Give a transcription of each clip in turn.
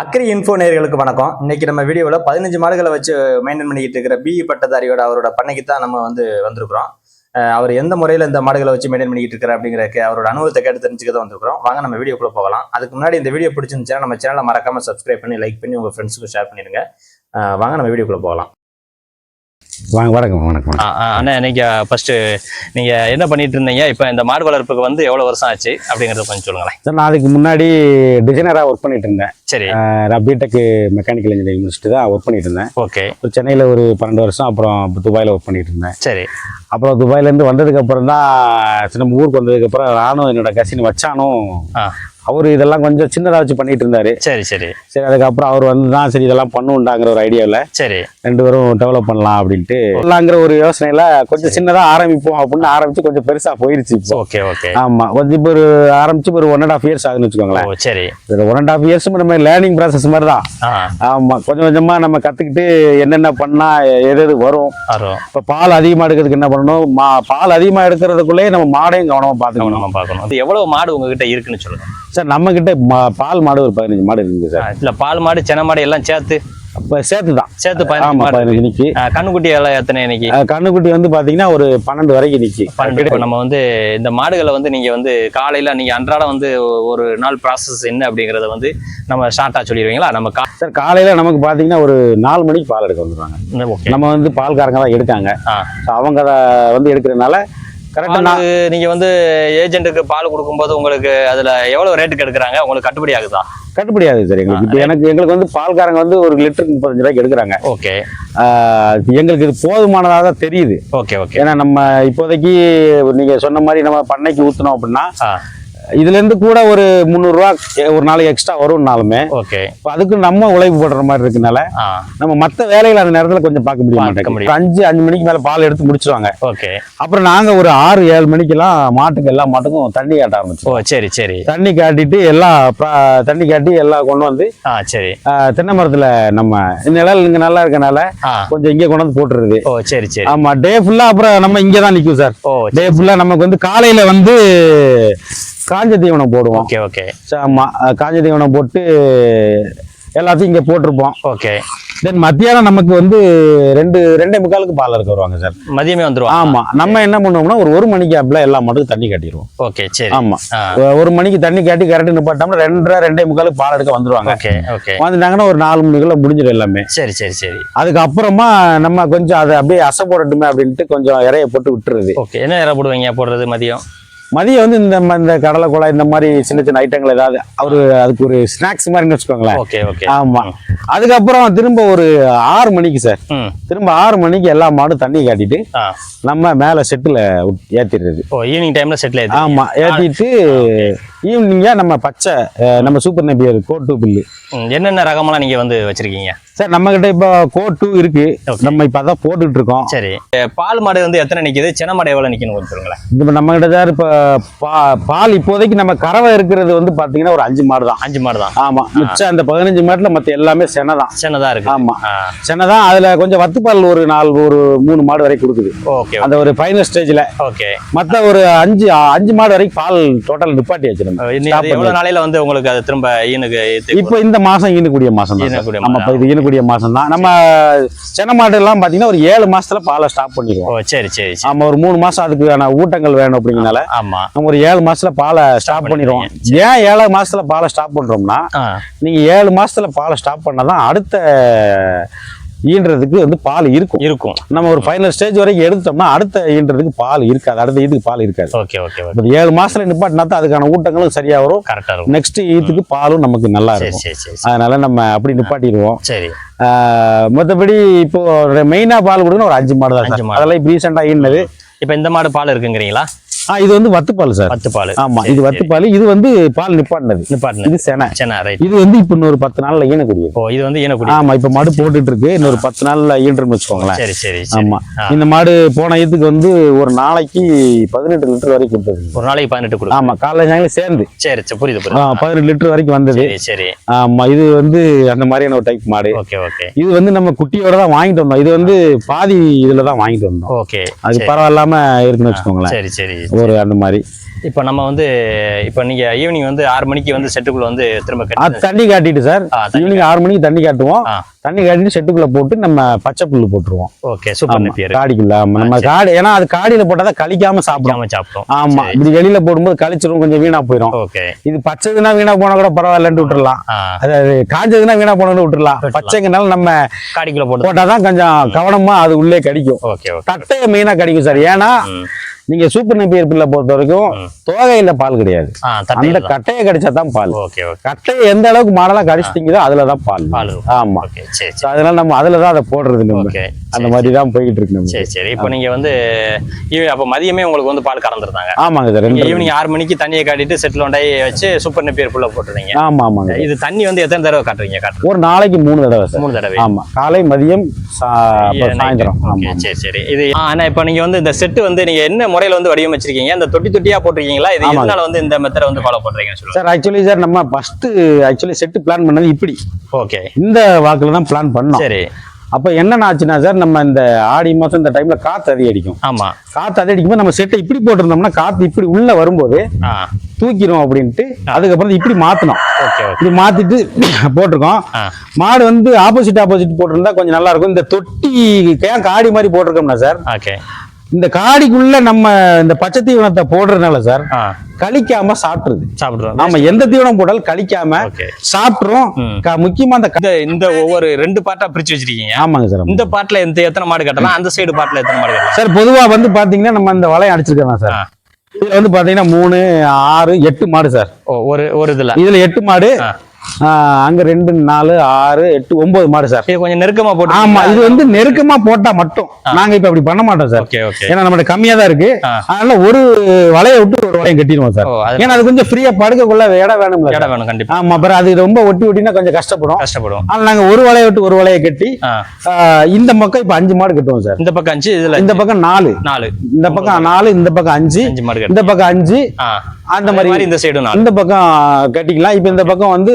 Agri info நேர்களுக்கு வணக்கம். இன்னைக்கு நம்ம வீடியோவில் பதினஞ்சு மாடுகளை வச்சு மெயின்டைன் பண்ணிக்கிட்டு இருக்கிற பிஇ பட்டதாரியோட அவரோட பண்ணைக்கு தான் நம்ம வந்து வந்திருக்கிறோம். அவர் எந்த முறையில் இந்த மாடுகளை வச்சு மெயின்டைன் பண்ணிக்கிட்டு இருக்கிற அப்படிங்கிற அவரோட அனுபவத்தை கேட்டு தெரிஞ்சுக்க தான் வந்திருக்கிறோம். வாங்க நம்ம வீடியோக்குள்ளே போகலாம். அதுக்கு முன்னாடி இந்த வீடியோ பிடிச்சிருந்துச்சுன்னா நம்ம சேனலை மறக்காம சப்ஸ்கிரைப் பண்ணி லைக் பண்ணி உங்கள் ஃப்ரெண்ட்ஸுக்கு ஷேர் பண்ணிடுங்க. வாங்க நம்ம வீடியோக்குள்ளே போகலாம். வாங்க வணக்கம் வணக்கம் அண்ணா நீங்க ஃபர்ஸ்ட் நீங்க என்ன பண்ணிட்டு இருந்தீங்க? இப்போ இந்த மாடு வளர்ப்புக்கு வந்து எவ்வளவு வருஷம் ஆச்சு? அப்படிங்கறத கொஞ்சம் சொல்லுங்களேன். சார் நான் அதுக்கு முன்னாடி டிசைனராக ஒர்க் பண்ணிட்டு இருந்தேன். சரி. நான் பிடெக் மெக்கானிக்கல் இன்ஜினியரிங் முடிச்சுட்டு தான் ஒர்க் பண்ணிட்டு இருந்தேன். ஓகே. சென்னையில் ஒரு பன்னெண்டு வருஷம் அப்புறம் துபாயில் ஒர்க் பண்ணிட்டு இருந்தேன். சரி. அப்புறம் துபாயிலேருந்து வந்ததுக்கு அப்புறம் தான் நம்ம ஊருக்கு வந்ததுக்கு அப்புறம் நானும் என்னோட கசின் வச்சானும். ஆ. அவர் இதெல்லாம் கொஞ்சம் சின்னதாக வச்சு பண்ணிட்டு இருந்தாரு. சரி சரி. சரி அதுக்கப்புறம் அவர் வந்து தான் சரி இதெல்லாம் பண்ணுண்டாங்கிற ஒரு ஐடியாவில் சரி. ரெண்டு பேரும் டெவலப் பண்ணலாம் அப்படின்ட்டு பண்ணலாங்கிற ஒரு யோசனையில் கொஞ்சம் சின்னதாக ஆரம்பிப்போம் அப்படின்னு ஆரம்பிச்சு கொஞ்சம் பெருசாக போயிருச்சு இப்போ. Okay okay. ஆமா கொஞ்சம் இப்போ ஒரு ஆரம்பிச்சு ஒரு ஒன் அண்ட் ஆஃப் இயர்ஸ் ஆகுதுன்னு வச்சுக்கோங்களேன். சரி. ஒன் அண்ட் ஆஃப் இயர்ஸ் நம்ம லேர்னிங் ப்ராசஸ் மாதிரி தான். ஆ. ஆமா கொஞ்சம் கொஞ்சமா நம்ம கத்துக்கிட்டு என்னென்ன பண்ணா எது எது வரும். இப்போ பால் அதிகமா எடுக்கிறதுக்கு என்ன பண்ணணும்? மா பால் அதிகமா எடுக்கிறதுக்குள்ளே நம்ம மாடையும் கவனமா பார்த்துக்கணும். பார்க்கணும். இது எவ்வளவு மாடு உங்ககிட்ட இருக்குன்னு சொல்லுங்க. சார் நம்ம கிட்ட பால் மாடு ஒரு பதினஞ்சு மாடு இருக்குது சார். இல்ல பால் மாடு சென மாடு எல்லாம் சேர்த்து? அப்போ சேர்த்து தான் சேர்த்து பதினஞ்சு ஆ, கண்ணுக்குட்டி எல்லாம் எத்தனை இன்னைக்கு? கண்ணுக்குட்டி வந்து பாத்தீங்கன்னா ஒரு பன்னெண்டு வரைக்கும் நிக்கி. பன்னெண்டு. இப்போ நம்ம வந்து இந்த மாடுகளை வந்து நீங்க வந்து காலையில நீங்க அன்றாடம் வந்து ஒரு நாள் ப்ராசஸ் என்ன அப்படிங்கறத வந்து நம்ம ஷார்ட்டா சொல்லிடுவீங்களா? நம்ம கா சார் காலையில நமக்கு பாத்தீங்கன்னா ஒரு நாலு மணிக்கு பால் எடுக்க வந்துருவாங்க. ஓகே. நம்ம வந்து பால்காரங்க தான் எடுக்காங்க. அவங்க வந்து எடுக்கிறதுனால கரெக்டாக பால் நீங்க வந்து ஏஜென்ட்டுக்கு பால் கொடுக்கும்போது உங்களுக்கு அதுல எவ்வளவு ரேட்டுக்கு எடுக்கிறாங்க? உங்களுக்கு கட்டுப்படி ஆகுதா? கட்டுப்படி ஆகுது சார் எங்களுக்கு. இப்போ எனக்கு எங்களுக்கு வந்து பால்காரங்க வந்து ஒரு லிட்டருக்கு முப்பத்தஞ்சு ரூபாய்க்கு எடுக்கிறாங்க. ஓகே. ஆஹ் எங்களுக்கு இது போதுமானதாக தான் தெரியுது. Okay okay. ஏன்னா நம்ம இப்போதைக்கு நீங்க சொன்ன மாதிரி நம்ம பண்ணைக்கு ஊத்துனோம் அப்படின்னா இதுல இருந்து கூட ஒரு முந்நூறுரூவா ஒரு நாளைக்கு எக்ஸ்ட்ரா வரும்னாலுமே ஓகே. இப்போ அதுக்கு நம்ம உழைப்பு போடுற மாதிரி இருக்கனால நம்ம மற்ற வேலைகளை அந்த நேரத்துல கொஞ்சம் பார்க்க முடிய மாட்டேங்குது. அஞ்சு அஞ்சு மணிக்கு மேல பால் எடுத்து முடிச்சிருவாங்க. ஓகே. அப்புறம் நாங்க ஒரு ஆறு ஏழு மணிக்கெல்லாம் மாட்டுக்கு எல்லா மாட்டுக்கும் தண்ணி காட்ட ஆரம்பிச்சோம் ஓ சரி சரி. தண்ணி காட்டிட்டு எல்லாம் ப- தண்ணி காட்டி எல்லாம் கொண்டு வந்து ஆ சரி. தென்னை மரத்துல நம்ம நிழல் இங்க நல்லா இருக்கனால கொஞ்சம் இங்கே கொண்டு வந்து போட்டுருது. ஓ சரி சரி. ஆமா டே ஃபுல்லா அப்புறம் நம்ம இங்கே தான் நிற்கும் சார். ஓ டே ஃபுல்லா நமக்கு வந்து காலையில வந்து காஞ்ச தீவனம் போடுவோம். Okay okay. ஆமா காஞ்ச தீவனம் போட்டு எல்லாத்தையும் இங்க போட்டிருப்போம். ஓகே. தென் மத்தியானம் நமக்கு வந்து ரெண்டு ரெண்டே முக்காலுக்கு பால் இருக்க வருவாங்க சார். மதியமே வந்துருவா ஆமா. நம்ம என்ன பண்ணுவோம்னா ஒரு ஒரு மணிக்கு ஆப்ல எல்லா மாட்டுக்கும் தண்ணி காட்டிடுவோம். ஓகே சரி. ஆமா. ஆ. ஒ- ஒரு மணிக்கு தண்ணி காட்டி கரெக்ட் நிப்பாட்டோம்னா ரெண்டரை ரெண்டே முக்காலுக்கு பால் எடுக்க வந்துருவாங்க. Okay okay. வந்துட்டாங்கன்னா ஒரு நாலு மணிக்குள்ள முடிஞ்சிடும் எல்லாமே. சரி சரி சரி. அதுக்கப்புறமா நம்ம கொஞ்சம் அதை அப்படியே அசை போடட்டுமே அப்படின்ட்டு கொஞ்சம் இறைய போட்டு விட்டுருது ஓகே. என்ன நேரம் போடுவீங்க? போடுறது மதியம்? மதியம் வந்து இந்த இந்த கடலை குழாய் இந்த மாதிரி சின்ன சின்ன ஐட்டங்கள் ஏதாவது அவரு அதுக்கு ஒரு ஸ்நாக்ஸ் மாதிரின்னு வச்சுக்கோங்களேன். Okay okay. ஆமா. அதுக்கப்புறம் திரும்ப ஒரு ஆறு மணிக்கு சார். திரும்ப ஆறு மணிக்கு எல்லா மாடும் தண்ணி காட்டிட்டு நம்ம மேல செட்டுல ஏத்திடுறது. ஓ ஈவினிங் டைம்ல செட்டில் ஆயிடுது ஆமா ஏத்திட்டு ஈவினிங்கா நம்ம பச்சை நம்ம சூப்பர் நெப்பியர் கோட் டூ பில்லு என்னென்ன ரகமெல்லாம் நீங்க வந்து வச்சிருக்கீங்க? சார் நம்ம கிட்ட இப்போ கோட் டூ இருக்கு. நம்ம இப்ப அதான் போட்டுட்டு இருக்கோம். சரி. பால் மாடு வந்து எத்தனை நிக்குது? சின்ன மாடு எவ்வளவு நிக்கணும் கொஞ்சம் சொல்லுங்களேன். இப்ப நம்ம கிட்ட சார் இப்ப பா- பால் இப்போதைக்கு நம்ம கறவை இருக்கிறது வந்து பாத்தீங்கன்னா ஒரு அஞ்சு மாடு தான். அஞ்சு மாடு தான். ஆமா. மிச்சம் அந்த பதினஞ்சு மாட்டுல மத்த எல்லாமே செனை தான். இருக்கு. ஆமா. செனை தான் அதுல கொஞ்சம் வத்துப்பால் ஒரு நாலு ஒரு மூணு மாடு வரைக்கும் கொடுக்குது. ஓகே அந்த ஒரு ஃபைனல் ஸ்டேஜ்ல ஓகே மத்த ஒரு அஞ்சு அஞ்சு மாடு வரைக்கும் பால் டோட்டல் Stop அது எவ்வளவு நாளையில வந்து உங்களுக்கு அது திரும்ப ஈனுக்கு இப்போ இந்த மாசம் ஈனக்கூடிய மாசம் தான். ஈனக்கூடிய ஆமா மாதம். தான் நம்ம சென மாடு எல்லாம் பாத்தீங்கன்னா ஒரு ஏழு மாசத்துல பாலை ஸ்டாப் பண்ணிடுவோம். சரி சரி சரி. ஆமா ஒரு மூணு மாசம் அதுக்கான ஊட்டங்கள் வேணும் அப்படிங்கனால ஆமா நம்ம ஒரு ஏழு மாசத்துல பாலை ஸ்டாப் பண்ணிடுவோம். ஏன் ஏழு மாசத்துல பாலை ஸ்டாப் பண்றோம்னா ஆ. நீங்க ஏழு மாசத்துல பாலை ஸ்டாப் பண்ணாதான் அடுத்த ஈன்றதுக்கு வந்து பால் இருக்கும். இருக்கும். நம்ம ஒரு ஃபைனல் ஸ்டேஜ் வரைக்கும் எடுத்தோம்னா அடுத்த ஈன்றதுக்கு பால் இருக்காது. அடுத்த இதுக்கு பால் இருக்காது. ஓகே ஓகே ஏழு மாசத்துல நிப்பாட்டினா தான் அதுக்கான ஊட்டங்களும் சரியா வரும். கரெக்டா இருக்கும். நெக்ஸ்ட் ஈத்துக்கு பாலும் நமக்கு நல்லா இருக்கும். அதனால நம்ம அப்படி நிப்பாட்டிடுவோம். சரி. மத்தபடி இப்போ மெயினா பால் கொடுக்கணும் ஒரு அஞ்சு மாடு தான். அதெல்லாம் இப்போ ரீசெண்டா ஈனது இப்போ இந்த மாடு பால் இருக்குங்கிறீங்களா? இது வந்து வத்துப்பால் சார். பத்து பால் ஆமா இது வத்துப்பால். இது வந்து பால் நிப்பாட்டினது. நிப்பாட்டின இது செனை. சரி ரைட் இது வந்து இப்போ இன்னொரு பத்து நாள்ல ஈனக்கூடியது ஓ இது வந்து ஈனக்குடி ஆமா இப்ப மாடு போட்டுட்டு இருக்கு இன்னொரு பத்து நாள்ல ஈன்றுன்னு வச்சுக்கோங்களேன். சரி சரி ஆமா. இந்த மாடு போன இதுக்கு வந்து ஒரு நாளைக்கு பதினெட்டு லிட்டர் வரைக்கும் கொடுத்தது. ஒரு நாளைக்கு பதினெட்டு கொடு ஆமா காலைல சாயங்காலம் சேர்ந்து. சரி சரி புரியுது புரியுது. பதினெட்டு லிட்டர் வரைக்கும் வந்தது. சரி சரி. ஆமா இது வந்து அந்த மாதிரியான ஒரு டைப் மாடு. Okay okay. இது வந்து நம்ம குட்டியோட தான் வாங்கிட்டு வந்தோம். இது வந்து பாதி இதுல தான் வாங்கிட்டு வந்தோம். ஓகே அது பரவாயில்லாம இருக்குன்னு வச்சுக்கோங்களேன். சரி சரி. ஒரு அந்த மாதிரி. இப்போ நம்ம வந்து இப்போ நீங்க ஈவினிங் வந்து ஆறு மணிக்கு வந்து செட்டுக்குள்ள வந்து திரும்ப தண்ணி காட்டிட்டு சார் ஈவினிங் ஆறு மணிக்கு தண்ணி காட்டுவோம். தண்ணி காட்டிட்டு செட்டுக்குள்ள போட்டு நம்ம பச்சை புல்லு போட்டுருவோம். ஓகே சூப்பர் காடிக்குள்ள. நம்ம காடு ஏன்னா அது காடியில போட்டாதான் கழிக்காம சாப்பிடும். சாப்பிடாம. சாப்பிட்டோம் ஆமா இப்படி வெளியில போடும்போது கழிச்சிரும் கொஞ்சம் வீணா போயிடும் ஓகே. இது பச்சைதுன்னா வீணா போனா கூட பரவாயில்லன்ட்டு விட்டுறலாம். ஆ. அது அது காஞ்சதுன்னா வீணா போனோம்னு விட்டுறலாம். பச்சைங்கனால நம்ம காடிக்குள்ள போட்டு போட்டாதான் கொஞ்சம் கவனமா அது உள்ளே கடிக்கும். ஓகே தட்டையை மெயினா கடிக்கும் சார் ஏன்னா. நீங்க சூப்பர் நெப்பியர் பில்லை பொறுத்த வரைக்கும். தோகையில பால் கிடையாது. அந்த. கட்டையை கடிச்சா தான் பால். கட்டையை எந்த அளவுக்கு மாடலா கடிச்சிட்டீங்களோ அதுலதான் பால். பால் ஆமா. ஓகே சரி So, சரி அதனால நம்ம அதுலதான் அதை போடுறது நம்ம. அந்த மாதிரி தான் போயிட்டு இருக்கு சரி சரி. இப்போ நீங்க வந்து அப்போ மதியமே உங்களுக்கு வந்து பால் கறந்துருந்தாங்க. ஆமாங்க சார் ஈவினிங் ஆறு மணிக்கு தண்ணியை காட்டிட்டு செட்டில் ஒண்டாய் வச்சு சூப்பர் நெப்பியர் புள்ள போட்டுறீங்க. ஆமா ஆமாங்க இது தண்ணி வந்து எத்தனை தடவை காட்டுறீங்க காட்டுறீங்க ஒரு நாளைக்கு மூணு தடவை சார். மூணு தடவை. ஆமா. காலை மதியம் சாயந்தரம். சரி சரி. இது ஆனா இப்போ நீங்க வந்து இந்த செட்டு வந்து நீங்க என்ன முறையில வந்து வடிவமைச்சிருக்கீங்க. இந்த தொட்டி தொட்டியா போட்டிருக்கீங்களா? இது. எதனால வந்து இந்த மெத்தட வந்து ஃபாலோ பண்றீங்கன்னு சார் ஆக்சுவலி சார் நம்ம ஃபர்ஸ்ட் ஆக்சுவலி செட்டு பிளான் பண்ணது இப்படி. ஓகே இந்த வாக்குல தான் பிளான் பண்ணோம். சரி. அப்ப என்னென்ன ஆச்சுன்னா சார் நம்ம இந்த ஆடி மாசம் இந்த டைம்ல காத்து அதிகம் அடிக்கும். ஆமா. காத்து அதிகம் அடிக்கும்போது நம்ம செட்டை இப்படி போட்டிருந்தோம்னா காத்து இப்படி உள்ள வரும்போது ஆ. தூக்கிரும் அப்படின்ட்டு அதுக்கப்புறம் இப்படி ஓகே இப்படி மாத்திட்டு போட்டிருக்கோம். மாடு வந்து ஆப்போசிட் ஆப்போசிட் போட்டிருந்தா கொஞ்சம் நல்லா இருக்கும். இந்த தொட்டி ஏன் காடி மாதிரி போட்டிருக்கோம்னா சார். ஓகே இந்த காடிக்குள்ள நம்ம இந்த பச்சை தீவனத்தை போடுறதுனால சார் கழிக்காம சாப்பிட்டுருது. சாப்பிடுறோம் ஆமா எந்த தீவனம் போட்டாலும் கழிக்காம ஓகே. சாப்பிட்டுரும். ம். க- முக்கியமா அந்த இந்த ஒவ்வொரு ரெண்டு பார்ட்டா பிரிச்சு வச்சிருக்கீங்க? ஆமாங்க சார். இந்த பார்ட்ல எந்த எத்தனை மாடு கட்டலாம்? அந்த சைடு பார்ட்ல எத்தனை மாடு கட்டலாம்? சார் பொதுவா வந்து பாத்தீங்கன்னா நம்ம இந்த வலையை அடிச்சிருக்கலாம் சார். இதுல வந்து பாத்தீங்கன்னா மூணு ஆறு எட்டு மாடு சார். ஒரு ஒரு இதுல. இதுல எட்டு மாடு அங்க ரெண்டு நாலு ஆறு எட்டு ஒன்பது மாடு சார். கொஞ்சம் நெருக்கமா போட்டு ஆமா இது வந்து நெருக்கமா போட்டா மட்டும். நாங்க இப்ப அப்படி பண்ண மாட்டோம் சார். Okay okay. ஏன்னா நம்மகிட்ட கம்மியா தான் இருக்கு. அதனால ஒரு வலையை விட்டு ஒரு வலையை கட்டிடுவோம் சார். ஏன்னா அது கொஞ்சம் ஃப்ரீயா படுக்கக்குள்ள இடம் வேணும்ல இடம் வேணும் கண்டிப்பா. ஆமா அப்புறம் அது ரொம்ப ஒட்டி ஒட்டினா கொஞ்சம் கஷ்டப்படும். கஷ்டப்படும். ஆனா நாங்க ஒரு வலையை விட்டு ஒரு வலையை கட்டி இந்த பக்கம் இப்ப அஞ்சு மாடு கட்டுவோம் சார். இந்த பக்கம் அஞ்சு இதுல இந்த பக்கம் நாலு. நாலு. இந்த பக்கம் நாலு இந்த பக்கம் அஞ்சு. அஞ்சு மாடு இந்த பக்கம் அஞ்சு. அந்த மாதிரி இந்த சைடு இந்த பக்கம் கட்டிக்கலாம். இப்ப இந்த பக்கம் வந்து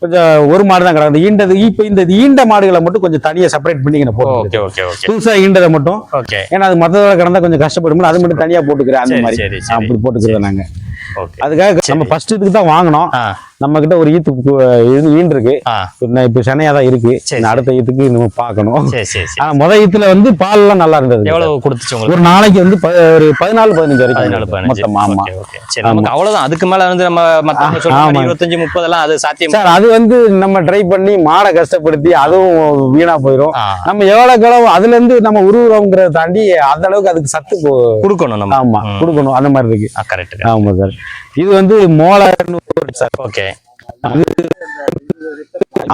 கொஞ்சம் ஒரு மாடு தான் கிடக்குது ஈண்டது இப்ப இந்த ஈண்ட மாடுகளை மட்டும் கொஞ்சம் தனியா செப்பரேட் பண்ணிக்கிற போட்டு ஓகே ஓகே ஓகே. புதுசா ஈண்டதை மட்டும். ஓகே. ஏன்னா அது மத்ததோட கிடந்தா கொஞ்சம் கஷ்டப்படும் அது மட்டும் தனியா போட்டுக்கிறேன் அந்த மாதிரி. அப்படி போட்டுக்கிறோம் நாங்க. ஓகே அதுக்காக நம்ம ஃபர்ஸ்ட் இதுக்கு தான் வாங்கினோம். நம்ம கிட்ட ஒரு ஈத்து ஈண்டு இருக்கு இப்ப சனையா தான் இருக்கு. அடுத்த ஈத்துக்கு நம்ம சரி ஆனா முத ஈத்துல வந்து பால் எல்லாம் நல்லா இருந்தது. எவ்வளவு கொடுத்துச்சு ஒரு நாளைக்கு வந்து ஒரு பதினாலு பதினஞ்சு வரைக்கும் மொத்தம் ஆமா. அவ்வளவுதான். அதுக்கு மேல வந்து நம்ம. இருபத்தஞ்சு முப்பதெல்லாம் அது சாத்தியம். சார் அது வந்து நம்ம ட்ரை பண்ணி மாடை கஷ்டப்படுத்தி அதுவும் வீணா போயிடும் நம்ம எவ்வளவு கிளவு அதுல இருந்து நம்ம உருவுறோங்கிறத தாண்டி அந்த அளவுக்கு அதுக்கு சத்து கொடுக்கணும் நம்ம. ஆமா கொடுக்கணும். அந்த மாதிரி இருக்கு. கரெக்ட் ஆமா சார். இது வந்து மோளர்னு ஒரு சார் ஓகே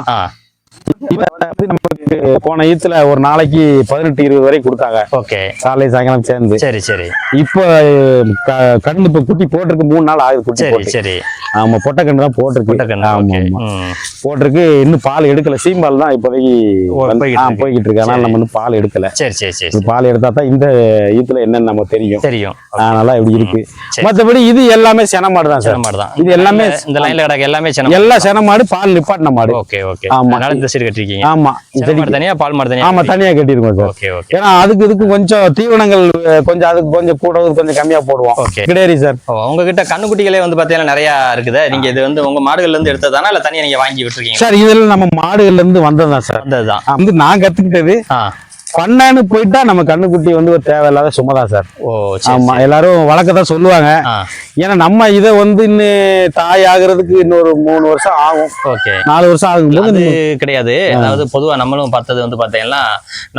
ஆ. நமக்கு போன ஈத்துல ஒரு நாளைக்கு பதினெட்டு இருபது வரை கொடுத்தாங்க. ஓகே. காலை சாயங்காலம் சேர்ந்து. சரி சரி. இப்போ கண்ணு இப்ப குட்டி போட்டிருக்கு மூணு நாள் ஆகுது குட்டி சரி ஆமா பொட்டை கண்ணு தான் போட்டிருக்கு. ஆமா போட்டிருக்கு இன்னும் பால் எடுக்கல. சீம்பால் தான் இப்போதைக்கு போய்கிட்டு இருக்கு. அதனால. நம்ம இன்னும் பால் எடுக்கல. சரி சரி சரி பால் எடுத்தா தான் இந்த ஈத்துல என்னன்னு நம்ம தெரியும். தெரியும். அதனால இப்படி இருக்கு. மத்தபடி இது எல்லாமே சென மாடு தான் மாடு தான். இது எல்லாமே இந்த லைன்ல கிடக்கு எல்லாமே எல்லா சென மாடு பால் நிப்பாட்டின மாடு. Okay okay. ஆமா. இந்த சைடு கட்டிருக்கீங்க. ஆமா. தனியா பால் மாடு தனியா ஆமா தனியா கட்டியிருக்கோம் சார். ஏன்னா அதுக்கு இதுக்கு கொஞ்சம் தீவனங்கள் கொஞ்சம் அதுக்கு கொஞ்சம் கூட கொஞ்சம் கம்மியா போடுவோம். கிடையாது சார். உங்ககிட்ட கண்ணுக்குட்டிகளே வந்து பாத்தீங்கன்னா நிறைய இருக்குது. நீங்க இது வந்து உங்க மாடுகள்ல இருந்து எடுத்ததானா இல்ல தனியா நீங்க வாங்கி விட்டுருக்கீங்க சார் இதுல நம்ம மாடுகள்ல இருந்து வந்ததுதான் சார். வந்ததுதான். வந்து நான் கத்துக்கிட்டது பண்ணான்னு போயிட்டா நம்ம கண்ணுக்குட்டி வந்து ஒரு தேவையில்லாத சார். ஓ சரி ஆமா எல்லாரும் வழக்கத்தான் சொல்லுவாங்க. ஏன்னா நம்ம இதை வந்து இன்னும் தாய் ஆகுறதுக்கு இன்னொரு மூணு வருஷம் ஆகும். ஓகே. நாலு வருஷம் ஆகும்போது அது கிடையாது. அதாவது பொதுவா நம்மளும் பார்த்தது வந்து பாத்தீங்கன்னா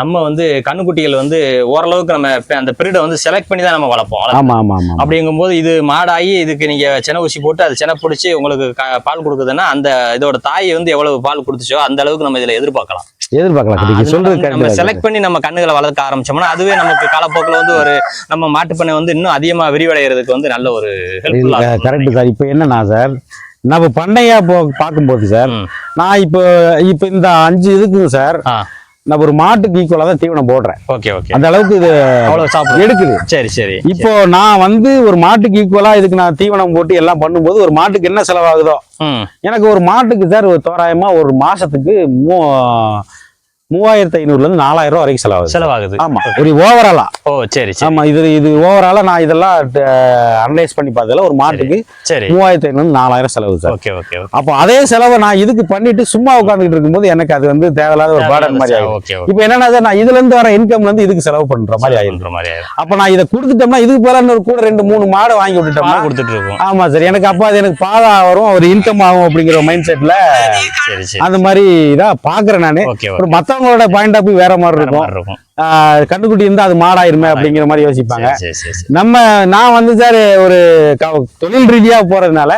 நம்ம வந்து கண்ணுக்குட்டிகள் வந்து ஓரளவுக்கு நம்ம அந்த பிரீடை வந்து செலக்ட் பண்ணி தான் நம்ம வளர்ப்போம். ஆமா ஆமா ஆமா அப்படிங்கும்போது இது மாடாகி இதுக்கு நீங்க சென ஊசி போட்டு அது சென பிடிச்சி உங்களுக்கு பால் கொடுக்குதுன்னா அந்த இதோட தாய் வந்து எவ்வளவு பால் கொடுத்துச்சோ அந்த அளவுக்கு நம்ம இதுல எதிர்பார்க்கலாம். எதிர்பார்க்கலாம் சொல்றது நம்ம செலக்ட் பண்ணி நம்ம கண்ணுகளை வளர்க்க ஆரம்பிச்சோம்னா அதுவே நமக்கு காலப்போக்கில் வந்து ஒரு நம்ம மாட்டுப்பண்ணை வந்து இன்னும் அதிகமா விரிவடைகிறதுக்கு வந்து நல்ல ஒரு கரெக்ட் சார். இப்போ என்னன்னா சார் நம்ம பண்ணையா போ பார்க்கும்போது சார். நான் இப்போ இப்போ இந்த அஞ்சு இதுக்கு சார் நான் ஒரு மாட்டுக்கு ஈக்குவலா தான் தீவனம் போடுறேன். Okay okay. அந்த அளவுக்கு இது அவ்வளவு சாப்பிடும் எடுக்குது. சரி சரி. இப்போ நான் வந்து ஒரு மாட்டுக்கு ஈக்குவலா இதுக்கு நான் தீவனம் போட்டு எல்லாம் பண்ணும்போது ஒரு மாட்டுக்கு என்ன செலவாகுதோ? எனக்கு ஒரு மாட்டுக்கு சார் ஒரு தோராயமா ஒரு மாசத்துக்கு மூ மூவாயிரத்தி ஐநூறுல இருந்து நாலாயிரம் ரூபாய் வரைக்கும் செலவாகுது. செலவாகுது. ஆமா. ஒரு ஓவராலா ஓ சரி சரி. ஆமா இது இது ஓவராலா நான் இதெல்லாம் அனலைஸ் பண்ணி பார்த்ததுல ஒரு மாட்டுக்கு சரி மூவாயிரத்தி ஐநூறு நாலாயிரம் செலவு சார். ஓகே ஓகே அப்போ அதே செலவை நான் இதுக்கு பண்ணிட்டு சும்மா உட்காந்துட்டு இருக்கும்போது எனக்கு அது வந்து தேவையில்லாத ஒரு பாடன் மாதிரி ஆகும் இப்போ என்னன்னா நான் இதுல இருந்து வர இன்கம்ல இருந்து இதுக்கு செலவு பண்ற மாதிரி ஓகே மாதிரி அப்ப நான் இதை கொடுத்துட்டோம்னா இதுக்கு பதிலா இன்னொரு கூட ரெண்டு மூணு மாடை வாங்கி விட்டுட்டோம்னா கொடுத்துட்டு இருக்கோம். ஆமா சார் எனக்கு அப்ப அது எனக்கு பாதா வரும் ஒரு இன்கம் ஆகும் அப்படிங்கிற மைண்ட் சரி அந்த மாதிரி தான் பாக்குறேன் நானு. ஓகே ஒரு மத்தவங்களோட பாயிண்ட் ஆஃப் வேற மாதிரி இருக்கும். மாதிரி இருக்கும். ஆஹ் கண்ணுக்குட்டி இருந்தா அது மாடாயிருமே அப்படிங்கிற மாதிரி யோசிப்பாங்க. நம்ம நான் வந்து சார் ஒரு தொழில் ரீதியா போறதுனால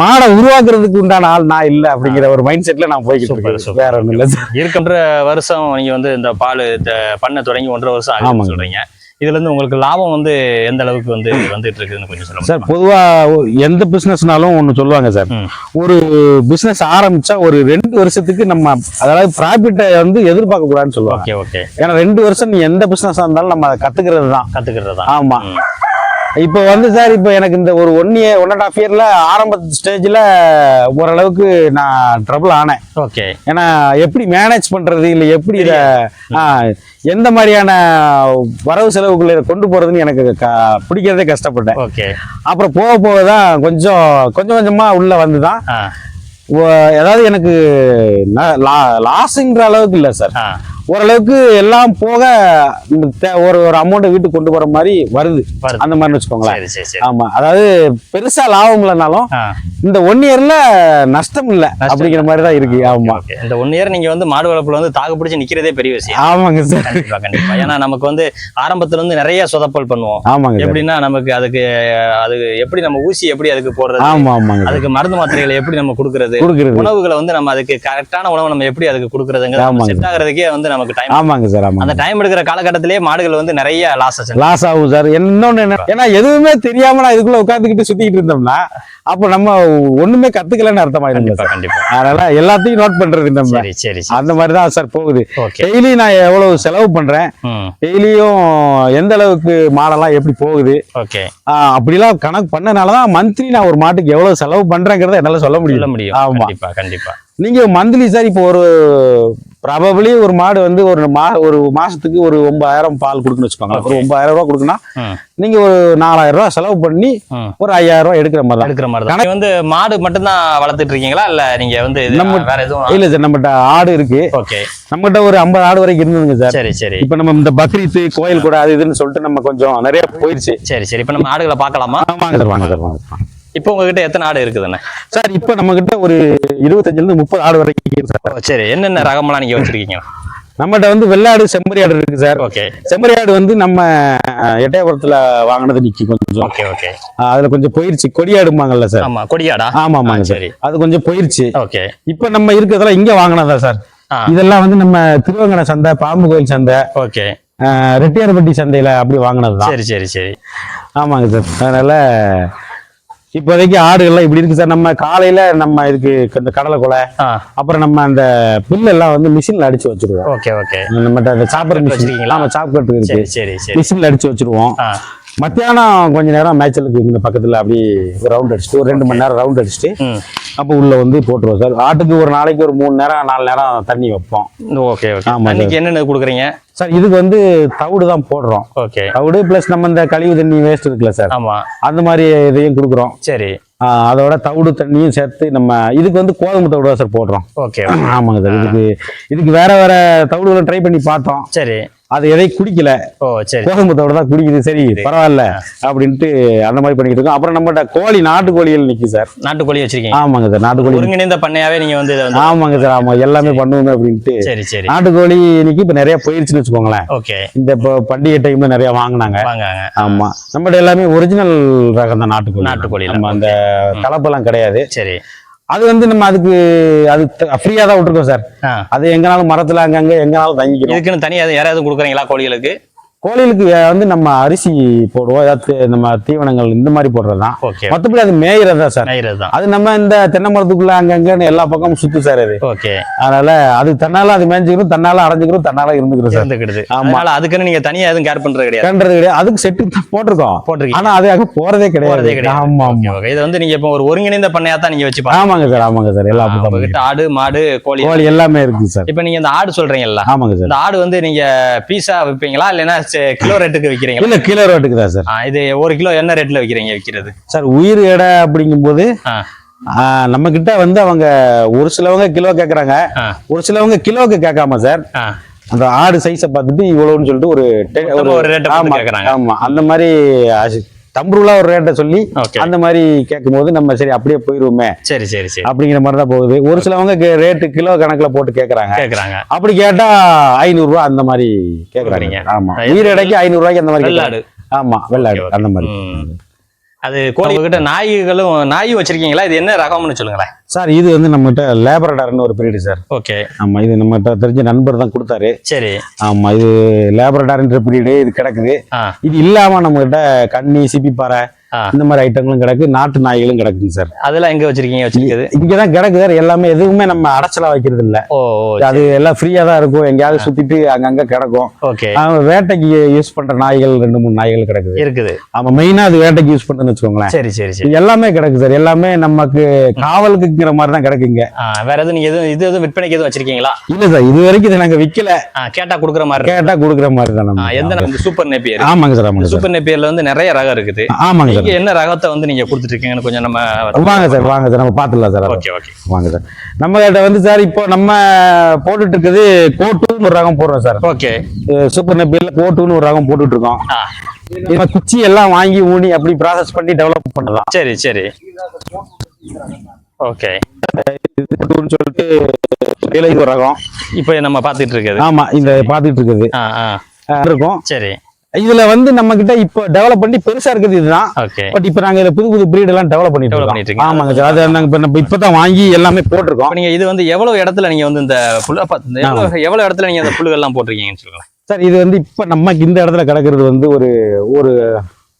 மாடை உருவாக்குறதுக்கு உண்டான ஆள் நான் இல்ல அப்படிங்கிற ஒரு மைண்ட் செட்ல நான் போய்கிட்டு இருக்கேன். வேற ஒண்ணும் இல்ல சார். இருக்கின்ற வருஷம் நீங்க வந்து இந்த பால் பண்ண தொடங்கி ஒன்றரை வருஷம் ஆமாங்க. சொல்றீங்க. இதுல இருந்து உங்களுக்கு லாபம் வந்து எந்த அளவுக்கு வந்து வந்துட்டு இருக்குன்னு கொஞ்சம் சொல்லுங்க சார் பொதுவா எந்த பிசினஸ்னாலும் ஒண்ணு சொல்லுவாங்க சார். ஒரு பிசினஸ் ஆரம்பிச்சா ஒரு ரெண்டு வருஷத்துக்கு நம்ம அதாவது ப்ராஃபிட்டை வந்து எதிர்பார்க்க கூடாதுன்னு சொல்லுவாங்க. Okay okay. ஏன்னா ரெண்டு வருஷம் நீ எந்த பிசினஸ் இருந்தாலும் நம்ம அதை கத்துக்கிறது தான் கத்துக்கிறது தான் ஆமா. ம். இப்போ வந்து சார் இப்போ எனக்கு இந்த ஒரு one year one and half இயர்ல ஆரம்ப ஸ்டேஜ்ல ஓரளவுக்கு நான் ட்ரபிள் ஆனேன். ஓகே ஏன்னா எப்படி மேனேஜ் பண்றது இல்லை எப்படி இதை எந்த மாதிரியான வரவு செலவுக்குள்ள கொண்டு போறதுன்னு எனக்கு க- பிடிக்கிறதே கஷ்டப்பட்டேன். ஓகே அப்புறம் போக போக தான் கொஞ்சம் கொஞ்சம் கொஞ்சமா உள்ள வந்துதான். ஆ. ஒ- அதாவது எனக்கு லாஸுங்கிற அளவுக்கு இல்லை சார். ஓரளவுக்கு எல்லாம் போக ஒரு ஒரு அமௌண்ட்டை வீட்டுக்கு கொண்டு போற மாதிரி வருது. அந்த மாதிரி வச்சுக்கோங்களேன். ஆமா. அதாவது பெருசா லாபம் இல்லைனாலும் இந்த ஒன் இயர்ல நஷ்டம் இல்ல அப்படிங்கிற மாதிரி தான் இருக்கு. ஆமா. இந்த ஒன் இயர் நீங்க வந்து மாடு வளர்ப்புல வந்து தாக்கு பிடிச்சி நிக்கிறதே பெரிய விஷயம். ஆமாங்க சார். கண்டிப்பா கண்டிப்பா. ஏன்னா நமக்கு வந்து ஆரம்பத்துல இருந்து நிறைய சொதப்பல் பண்ணுவோம். ஆமாங்க எப்படின்னா நமக்கு அதுக்கு அது எப்படி நம்ம ஊசி எப்படி அதுக்கு போடுறது? ஆமா ஆமாங்க அதுக்கு மருந்து மாத்திரைகளை எப்படி நம்ம கொடுக்கறது? உணவுகளை வந்து நம்ம அதுக்கு கரெக்டான உணவு நம்ம எப்படி அதுக்கு கொடுக்கறதுங்கிறது ஆமாங்க. செட் ஆகுறதுக்கே வந்து நமக்கு டைம் ஆமாங்க சார் ஆமாங்க. அந்த டைம் எடுக்கிற காலகட்டத்திலேயே மாடுகள் வந்து நிறைய லாஸ் ஆச்சு. லாஸ் ஆகும் சார். இன்னொன்னு என்ன ஏன்னா எதுவுமே தெரியாம நான் இதுக்குள்ள உட்காந்துக்கிட்டு சுத்திக்கிட்டு இருந்தோம்னா அப்போ நம்ம ஒண்ணுமே கத்துக்கலன்னு அர்த்தமாயிருங்க சார்? கண்டிப்பா. அதனால எல்லாத்தையும் நோட் பண்றது நம்ம சரி சரி அந்த மாதிரி தான் சார் போகுது. டெய்லி நான் எவ்வளவு செலவு பண்றேன்? டெய்லியும் எந்த அளவுக்கு மாடெல்லாம் எப்படி போகுது? ஓகே அப்படிலாம் கணக்கு பண்ணனால தான் மந்த்லி நான் ஒரு மாட்டுக்கு எவ்வளவு செலவு பண்றேங்கிறத என்னால சொல்ல சொல்ல முடியும் முடியும். ஆமா. கண்டிப்பா கண்டிப்பா. நீங்க மந்த்லி சார் இப்போ ஒரு ப்ராபபிளி ஒரு மாடு வந்து ஒரு மா ஒரு மாசத்துக்கு ஒரு ஒன்பதாயிரம் பால் கொடுக்குன்னு வச்சுக்கோங்களேன். ஒரு ஒன்பதாயிரம் ரூபாய் கொடுக்குன்னா ம் நீங்க ஒரு நாலாயிரம் ரூபாய் செலவு பண்ணி ஒரு ஐயாயிரம் ரூபாய் எடுக்கிற மாதிரி எடுக்கிற மாதிரி தான். வந்து மாடு மட்டும்தான் வளர்த்துட்டு இருக்கீங்களா? இல்ல நீங்க வந்து நம்ம- வேற எதுவும் இல்ல சார் நம்மகிட்ட ஆடு இருக்கு. ஓகே நம்மகிட்ட ஒரு ஐம்பது ஆடு வரைக்கும் இருந்ததுங்க சார் சரி சரி. இப்ப நம்ம இந்த பக்ரீத் கோயில் கூட அது இதுன்னு சொல்லிட்டு நம்ம கொஞ்சம் நிறைய போயிருச்சு. சரி சரி. இப்ப நம்ம ஆடுகளை பார்க்கலாமா? வாங்க சார் வாங்க சார் வாங்க. இப்போ உங்ககிட்ட எத்தனை ஆடு இருக்குதுண்ணே? சார் இப்ப நம்ம கிட்ட ஒரு இருபத்தஞ்சுல இருந்து முப்பது ஆடு வரைக்கும் சார். சரி. என்னென்ன ரகமெல்லாம் நீங்க வச்சிருக்கீங்க? நம்மகிட்ட வந்து வெள்ளாடு செம்மறி ஆடு இருக்கு சார். ஓகே. செம்மறி ஆடு வந்து நம்ம எட்டயபுரத்துல வாங்கினது நிக்கி கொஞ்சம். Okay okay. அதுல கொஞ்சம் போயிருச்சு. கொடியாடுமாங்கல்ல சார். ஆமா கொடியாடா? ஆமா ஆமாங்க சார். அது கொஞ்சம் போயிருச்சு. ஓகே. இப்ப நம்ம இருக்கிறதெல்லாம் இங்க வாங்கினதா சார்? இதெல்லாம் வந்து நம்ம திருவங்கன சந்தை பாம்பு கோயில் சந்தை ஓகே. ரெட்டியார்பட்டி சந்தையில அப்படி வாங்கினதுதான். சரி சரி சரி. ஆமாங்க சார். அதனால இப்போதைக்கு ஆடுகள்லாம் இப்படி இருக்கு சார். நம்ம காலையில நம்ம இதுக்கு இந்த கடலை கொலை அப்புறம் நம்ம அந்த புல்லு எல்லாம் வந்து மிஷின்ல அடிச்சு வச்சிருவோம். Okay okay. அந்த சாப்பர் மிஷின்? ஆமா சாப் கட்டு இருக்கு. சரி சரி சரி. மிஷின்ல அடிச்சு வச்சிருவோம். மத்தியானம் கொஞ்ச நேரம் மேய்ச்சலுக்கு இந்த பக்கத்துல அப்படி ரவுண்ட் அடிச்சுட்டு ஒரு ரெண்டு மணி நேரம் ரவுண்ட் அடிச்சுட்டு அப்போ உள்ள வந்து போட்டுருவோம் சார். ஆட்டுக்கு ஒரு நாளைக்கு ஒரு மூணு நேரம் நாலு நேரம் தண்ணி வைப்போம். ஓகே ஓகே ஆமா, அன்னைக்கு என்னென்ன கொடுக்குறீங்க? சார் இதுக்கு வந்து தவிடு தான் போடுறோம். ஓகே. தவிடு ப்ளஸ் நம்ம இந்த கழிவு தண்ணி வேஸ்ட் இருக்குல்ல சார். ஆமா. அந்த மாதிரி இதையும் கொடுக்குறோம். சரி. அதோட தவிடு தண்ணியும் சேர்த்து நம்ம இதுக்கு வந்து கோதுமை தவிடு தான் சார் போடுறோம். ஓகே ஆமாங்க சார் இதுக்கு இதுக்கு வேற வேற தவிடுகளை ட்ரை பண்ணி பார்த்தோம். சரி. அது எதையும் குடிக்கல. ஓ சரி. தான் குடிக்குது. சரி பரவாயில்ல அப்படின்ட்டு அந்த மாதிரி பண்ணிக்கிட்டு இருக்கோம். அப்புறம் நம்மகிட்ட கோழி நாட்டு கோழிகள் நிக்கி சார். நாட்டுக்கோழி வச்சிருக்கீங்க. ஆமாங்க சார் நாட்டுக்கோழி. ஒருங்கிணைந்த பண்ணையாவே நீங்க வந்து ஆமாங்க சார் ஆமா. எல்லாமே பண்ணுவோங்க அப்படின்ட்டு. சரி சரி. நாட்டுக்கோழி இன்னைக்கு இப்ப நிறைய போயிருச்சுன்னு வச்சுக்கோங்களேன். ஓகே. இந்த பண்டிகை டைம்ல நிறைய வாங்கினாங்க. வாங்க ஆமா. நம்மகிட்ட எல்லாமே ஒரிஜினல் ரகம் தான் நாட்டுக்கோழி. நாட்டுக்கோழில. நம்ம அந்த கலப்பெல்லாம் கிடையாது. சரி. அது வந்து நம்ம அதுக்கு அது ஃப்ரீயா தான் விட்டுருக்கோம் சார். அது எங்கனாலும் மரத்துல அங்கங்க எங்கனாலும் தங்கிக்கிறோம். இதுக்குன்னு தனியா யாராவது கொடுக்குறீங்களா கோழிகளுக்கு? கோழிகளுக்கு வந்து நம்ம அரிசி போடுவோம். ஏதாவது நம்ம தீவனங்கள் இந்த மாதிரி போடுறதுதான். ஓகே. மற்றபடி அது மேயிறதா சார். தான் அது நம்ம இந்த தென்னை மரத்துக்குள்ள அங்கங்கன்னு எல்லா பக்கமும் சுத்து சார் அது. ஓகே. அதனால அது தன்னால அது மேய்ஞ்சுக்கிறோம் தன்னால அடைஞ்சுக்கிறோம் தன்னால இருந்துக்கிறோம் சார். இருந்துக்கிடுது. ஆமா. அதுக்குன்னு நீங்க தனியா எதுவும் கேர் பண்றது கிடையாது. கன்றது கிடையாது. அதுக்கு செட்டு தான் போட்டிருக்கோம். போட்டிருக்கீங்க. ஆனா அது அங்க போறதே கிடையாது. ஆமா ஆமா. இது வந்து நீங்க இப்போ ஒரு ஒருங்கிணைந்த பண்ணையா தான் நீங்க வச்சு ஆமாங்க சார் ஆமாங்க சார். எல்லா உங்ககிட்ட ஆடு மாடு கோழி கோழி எல்லாமே இருக்கு சார். இப்போ நீங்க இந்த ஆடு சொல்றீங்கல்ல. ஆமாங்க சார். இந்த ஆடு வந்து நீங்க பீஸா விப்பீங்களா? இல்லைன்னா கிலோ ரேட்டுக்கு விக்கிறீங்களா இல்ல கிலோ ரோட்டுக்கு தான் சார் இது ஒரு கிலோ என்ன ரேட்ல விக்கிறீங்க விக்கிறது சார் உயிர் எடை அப்படிங்கும்போது ஆ. நம்ம கிட்ட வந்து அவங்க ஒரு சிலவங்க கிலோ கேக்குறாங்க. ஒரு சிலவங்க கிலோக்கு கேட்காம சார் அந்த ஆடு சைஸை பார்த்துட்டு இவ்வளவுன்னு சொல்லிட்டு ஒரு ஒரு கேக்குறாங்க. ஆமா அந்த மாதிரி தம்புருலா ஒரு ரேட்டை சொல்லி அந்த மாதிரி கேட்கும்போது நம்ம சரி அப்படியே போயிருவோமே சரி சரி சரி. அப்படிங்கிற மாதிரி தான் போகுது. ஒரு சிலவங்க ரேட்டு கிலோ கணக்குல போட்டு கேக்குறாங்க. கேக்குறாங்க. அப்படி கேட்டா ஐநூறு ரூபாய் அந்த மாதிரி கொடுக்குறீங்க. ஆமா. எடைக்கு ஐநூறு ரூபாய்க்கு அந்த மாதிரி வெள்ளாடு. ஆமா வெள்ளாடு. அந்த மாதிரி. அது கோழி கிட்ட நாய்களும் நாய் வச்சிருக்கீங்களா? இது என்ன ரகம்னு சொல்லுங்களேன். சார் இது வந்து நம்மகிட்ட லேபரடார்னு ஒரு பிரீடு சார். ஓகே ஆமா இது நம்மகிட்ட தெரிஞ்ச நண்பர் தான் கொடுத்தாரு. சரி. ஆமா இது லேபரடார்ன்ற பிரீடு இது கிடக்குது. இது இல்லாம நம்மகிட்ட கன்னி சிப்பிப்பாறை. இந்த மாதிரி ஐட்டங்களும் கிடக்கு. நாட்டு நாய்களும் கிடக்குங்க சார். அதெல்லாம் எங்க வச்சிருக்கீங்க வச்சிருக்குது இங்கதான் கிடக்கு சார். எல்லாமே எதுவுமே நம்ம அடைச்சலா வைக்கிறது இல்ல அது எல்லாம் ஃப்ரீயா தான் இருக்கும். எங்கேயாவது சுத்திட்டு அங்கங்க கிடக்கும். வேட்டைக்கு யூஸ் பண்ற நாய்கள் ரெண்டு மூணு நாய்கள் கிடக்குது. இருக்குது. ஆமா மெயினா அது வேட்டைக்கு யூஸ் பண்றேன்னு வச்சுக்கோங்களேன். சரி சரி எல்லாமே கிடக்கு சார். எல்லாமே நமக்கு காவலுக்குங்கிற மாதிரி தான் கிடக்குங்க. வேற எதுவும் நீங்க எதுவும் இது எதுவும் விற்பனைக்கு எதுவும் வச்சிருக்கீங்களா? இல்ல சார் இது வரைக்கும் இதை நாங்க விக்கல. ஆ, கேட்டா குடுக்குற மாதிரி. கேட்டா கொடுக்குற மாதிரி தான் எந்த? இந்த சூப்பர் நேப்பியர்? ஆமாங்க சார் ஆமாங்க சூப்பர் நேப்பியர்ல வந்து நிறைய ரகம் இருக்குது. ஆமாங்க சார். என்ன ரகத்தை வந்து நீங்க கொடுத்துட்டு இருக்கீங்கன்னு கொஞ்சம் நம்ம வாங்க சார் வாங்க சார் நம்ம பார்த்துடலாம் சார். Okay okay. வாங்க. சார். நம்ம கிட்ட வந்து சார் இப்போ நம்ம போட்டுட்டு இருக்குது கோட்டுன்னு ஒரு ரகம் போடுறோம் சார். ஓகே. சூப்பர் நெப்பியில் கோட்டுன்னு ஒரு ரகம் போட்டுட்டு இருக்கோம். குச்சி எல்லாம் வாங்கி ஊனி அப்படி ப்ராசஸ் பண்ணி டெவலப் பண்ணலாம் சரி சரி. ஓகே. சொல்லிட்டு இலைக்கு ஒரு ரகம். இப்போ நம்ம பார்த்துட்டு இருக்குது. ஆமா இந்த பார்த்துட்டு இருக்குது. இருக்கும். சரி. இதுல வந்து நம்ம கிட்ட இப்போ டெவலப் பண்ணி பெருசா இருக்குது இதுதான். பட் இப்போ நாங்க இதுல புது புது breed எல்லாம் டெவலப் பண்ணிட்டு இருக்கோம். ஆமாங்க சார். அது நாங்க இப்ப நம்ம இப்பதான் வாங்கி எல்லாமே போட்டிருக்கோம். நீங்க இது வந்து எவ்வளவு இடத்துல நீங்க வந்து இந்த புல்ல எவ்வளவு இடத்துல நீங்க இந்த புல்லுகள் எல்லாம் போட்டிருக்கீங்கன்னு சொல்லுங்களேன். சார் இது வந்து இப்ப நமக்கு இந்த இடத்துல கிடக்கிறது வந்து ஒரு ஒரு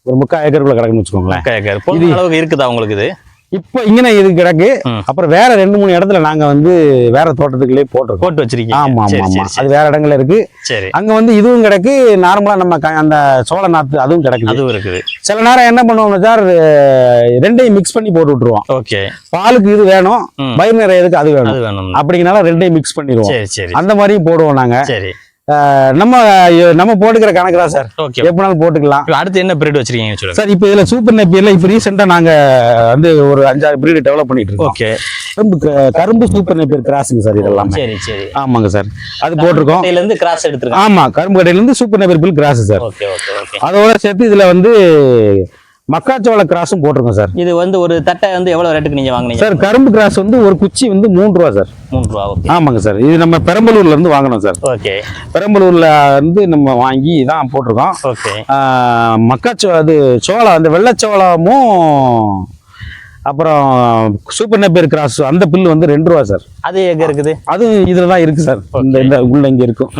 ஒரு முக்கால் ஏக்கருக்குள்ள கிடக்குன்னு வச்சுக்கோங்களேன். ஓகே போதுமான அளவுக்கு இருக்குதா உங்களுக்கு இது? இப்போ இங்கே இது கிடக்கு. அப்புறம் வேற ரெண்டு மூணு இடத்துல நாங்க வந்து வேற தோட்டத்துக்குள்ளே போட்டிருக்கோம். போட்டு வச்சிருக்கீங்க. ஆமா ஆமா அது வேற இடங்கள்ல இருக்கு. சரி. அங்க வந்து இதுவும் கிடக்கு. நார்மலா நம்ம அந்த சோள நாத்து அதுவும் கிடக்குது. அதுவும் இருக்குது. சில நேரம் என்ன பண்ணுவோம்னா சார் ரெண்டையும் மிக்ஸ் பண்ணி போட்டு விட்டுருவோம். ஓகே. பாலுக்கு இது வேணும். பயிர் அது வேணும். அது வேணும் அப்படிங்கனால ரெண்டையும் மிக்ஸ் பண்ணிடுவோம். சரி சரி. அந்த மாதிரியும் போடுவோம் நாங்க. சரி. நம்ம நம்ம போட்டுக்கிற கணக்கு தான் சார். ஓகே எப்படினாலும் போட்டுக்கலாம். அடுத்து என்ன பிரீட் வச்சிருக்கீங்கன்னு சொல்லுங்க. சார் இப்போ இதுல சூப்பர் நெப்பியர்ல இப்போ ரீசெண்டா நாங்க வந்து ஒரு அஞ்சாறு பிரீடு டெவலப் பண்ணிட்டு இருக்கோம். ஓகே கரும்பு கரும்பு சூப்பர் நெப்பியர் கிராஸுங்க சார் இதெல்லாம். சரி சரி. ஆமாங்க சார். அது போட்டிருக்கோம். இருந்து கிராஸ் எடுத்துருக்காங்க. ஆமா கரும்பு கடையில இருந்து சூப்பர் நெப்பியர் பில் கிராஸ் சார். ஓகே அதோட சேர்த்து இதுல வந்து மக்காச்சோள கிராஸும் போட்டிருக்கோம் சார். இது வந்து ஒரு தட்டை வந்து எவ்வளவு ரேட்டுக்கு நீங்க வாங்குனீங்க? சார் கரும்பு கிராஸ் வந்து ஒரு குச்சி வந்து மூணு ரூபா சார். மூணு ரூபா ஆமாங்க சார். இது நம்ம பெரம்பலூர்ல இருந்து வாங்கினோம் சார். ஓகே. பெரம்பலூர்ல இருந்து நம்ம வாங்கி தான் போட்டிருக்கோம். ஓகே. மக்காச்சோ அது சோளம் அந்த வெள்ளைச்சோளமும் அப்புறம் சூப்பர் நெப்பியர் கிராஸ் அந்த பில்லு வந்து ரெண்டு ரூபா சார். அது எங்க இருக்குது? அது இதுல தான் இருக்கு சார். இந்த இந்த உள்ள இங்க இருக்கும்.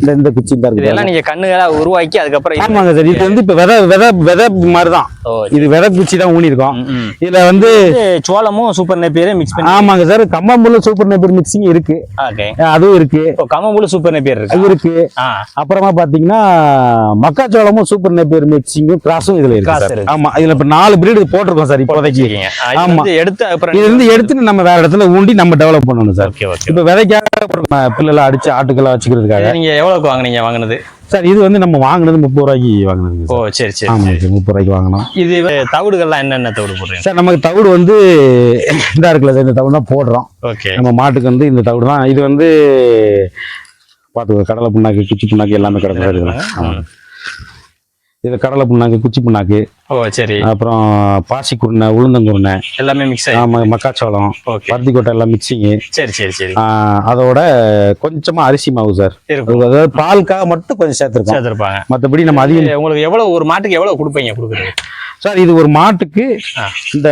இந்த இந்த குச்சி தான் இருக்கு இதெல்லாம் நீங்க கண்ணுகளா உருவாக்கி அதுக்கப்புறம் ஆமாங்க சார். இது வந்து இப்ப விதை விதை விதை மாதிரி தான் இது விதை குச்சி தான் ஊனி இருக்கோம். இதுல வந்து சோளமும் சூப்பர் நெப்பியரும் மிக்ஸ் பண்ணி ஆமாங்க சார். கம்மம்புள்ள சூப்பர் நெப்பியர் மிக்சிங் இருக்கு. அதுவும் இருக்கு. கம்மம்புழு சூப்பர் நெப்பியர் இருக்கு. இருக்கு. அப்புறமா பாத்தீங்கன்னா மக்காச்சோளமும் சூப்பர் நெப்பியர் மிக்சிங்கும் கிராஸும் இதுல இருக்கு. ஆமா இதுல இப்ப நாலு பிரீடு போட்டிருக்கோம் சார் இப்போதைக்கு. ஆமா. எடுத்து அப்புறம் இது இருந்து எடுத்துட்டு நம்ம வேற இடத்துல ஊண்டி நம்ம டெவலப் பண்ணணும் சார். இப்ப விதைக்காக பிள்ளைலாம் அடிச்சு ஆட்டுக்கெல்லாம் வச்சுக்கிறதுக்காக நீங்க எவ்வளவுக்கு வாங்குனீங்க வாங்குனது? சார் இது வந்து நம்ம வாங்குனது முப்பது ரூபாய்க்கு வாங்கினதுங்க ஓ சார். சரி சரி ஆமா சார். முப்பது ரூபாய்க்கு வாங்கினோம். இது தவிடுகள்லாம் என்னென்ன தவிடு போடுறீங்க? சார் நமக்கு தவிடு வந்து இதா இருக்குல்ல சார் இந்த தவிடு தான் போடுறோம். ஓகே நம்ம மாட்டுக்கு வந்து இந்த தவிடு தான். இது வந்து பார்த்துக்கோ கடலை புண்ணாக்கு குச்சி புண்ணாக்கு எல்லாமே கிடக்கும் சார் இதுல. இது கடலை புண்ணாக்கு குச்சி புண்ணாக்கு ஓ சரி. அப்புறம் பாசி குருணை உளுந்தங்குருணை எல்லாமே மிக்ஸ் ஆகி ஆமா மக்காச்சோளம் பருத்தி கொட்டை எல்லாம் மிக்சிங்கு சரி சரி சரி. அதோட கொஞ்சமா அரிசி மாவு சார் அதாவது பாலுக்காக மட்டும் கொஞ்சம் சேர்த்துருக்கோம். சேர்த்துருப்பாங்க. மற்றபடி நம்ம அதிகம் உங்களுக்கு எவ்வளவு ஒரு மாட்டுக்கு எவ்வளவு கொடுப்பீங்க கொடுக்குறது சார் இது ஒரு மாட்டுக்கு. இந்த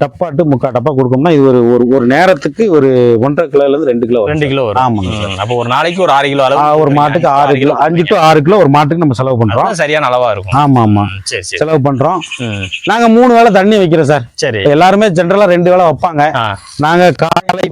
டப்பா டு முக்கா டப்பா கொடுக்கோம்னா இது ஒரு ஒரு ஒரு நேரத்துக்கு ஒரு ஒன்றரை கிலோல இருந்து ரெண்டு கிலோ ரெண்டு கிலோ வரும். ஆமாங்க சார். ம், அப்போ ஒரு நாளைக்கு ஒரு ஆறு கிலோ அளவு ஒரு மாட்டுக்கு ஆறு கிலோ அஞ்சு டு ஆறு கிலோ ஒரு மாட்டுக்கு நம்ம செலவு பண்றோம். அதுதான் சரியான அளவா இருக்கும். ஆமா ஆமா. ம், சரி சரி. செலவு பண்றோம். ம், நாங்க மூணு வேளை தண்ணி வைக்கிறோம் சார். சரி. எல்லாருமே ஜென்ரலா ரெண்டு வேளை வைப்பாங்க. ஆ. நாங்க காலை